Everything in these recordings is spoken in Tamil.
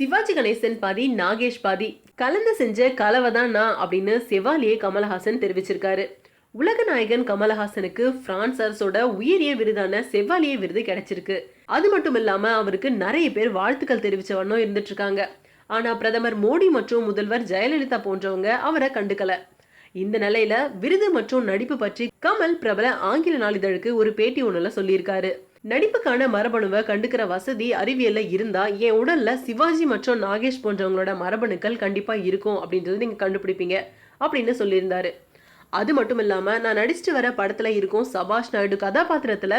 சிவாஜி கணேசன் பாதி நாகேஷ் பாதி கலந்து செஞ்ச கலவை தான் நான் அப்படின்னு செவாலியே கமலஹாசன் தெரிவிச்சிருக்காரு. உலக நாயகன் கமலஹாசனுக்கு பிரான்ஸ் அரசோட உயரிய விருதான செவ்வாலிய விருது கிடைச்சிருக்கு. அது மட்டும் இல்லாம அவருக்கு நிறைய பேர் வாழ்த்துக்கள் தெரிவிச்ச வண்ணம் இருந்துட்டு இருக்காங்க ஆனா பிரதமர் மோடி மற்றும் முதல்வர் ஜெயலலிதா போன்றவங்க அவரை கண்டுக்கல. இந்த நிலையில விருது மற்றும் நடிப்பு பற்றி கமல் பிரபல ஆங்கில நாளிதழுக்கு ஒரு பேட்டி ஒன்றுல சொல்லியிருக்காரு. நடிப்புக்கான மரபணுவை கண்டுக்கிற வசதி அறிவியல்ல இருந்தா என் உடல்ல சிவாஜி மற்றும் நாகேஷ் போன்றவங்களோட மரபணுக்கள் கண்டிப்பா இருக்கும் அப்படின்றது நீங்க கண்டுபிடிப்பீங்க அப்படின்னு சொல்லியிருந்தாரு. அது மட்டும் இல்லாம நான் நடிச்சிட்டு வர படத்துல இருக்கும் சபாஷ் நாயுடு கதாபாத்திரத்துல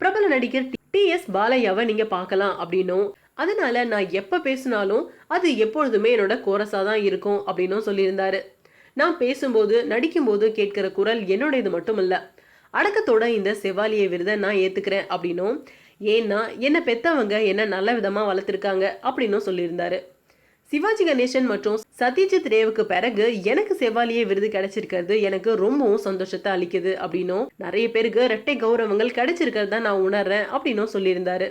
பிரபல நடிகர் டி எஸ் பாலையாவை நீங்க பார்க்கலாம் அப்படின்னும். அதனால நான் எப்ப பேசினாலும் அது எப்பொழுதுமே என்னோட கோரஸா தான் இருக்கும் அப்படின்னும் சொல்லியிருந்தாரு. நான் பேசும்போது நடிக்கும்போது கேட்கிற குரல் என்னோடது மட்டும் இல்லை. அடக்கத்தோட இந்த செவாலிய விருதை நான் ஏத்துக்கிறேன் அப்படின்னும் ஏன்னா என்னை பெத்தவங்க என்ன நல்ல விதமாக வளர்த்துருக்காங்க அப்படின்னும் சொல்லியிருந்தாரு. சிவாஜி கணேசன் மற்றும் சத்யஜித் ரேவுக்கு பிறகு எனக்கு செவாலிய விருது கிடைச்சிருக்கிறது எனக்கு ரொம்பவும் சந்தோஷத்தை அளிக்குது அப்படின்னும் நிறைய பேருக்கு ரெட்டை கௌரவங்கள் கிடைச்சிருக்கிறதா நான் உணர்றேன் அப்படின்னும் சொல்லியிருந்தாரு.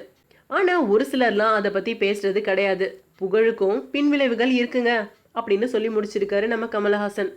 ஆனா ஒரு சிலர்லாம் அதை பத்தி பேசுறது கிடையாது. புகழுக்கும் பின்விளைவுகள் இருக்குங்க அப்படின்னு சொல்லி முடிச்சிருக்காரு நம்ம கமலஹாசன்.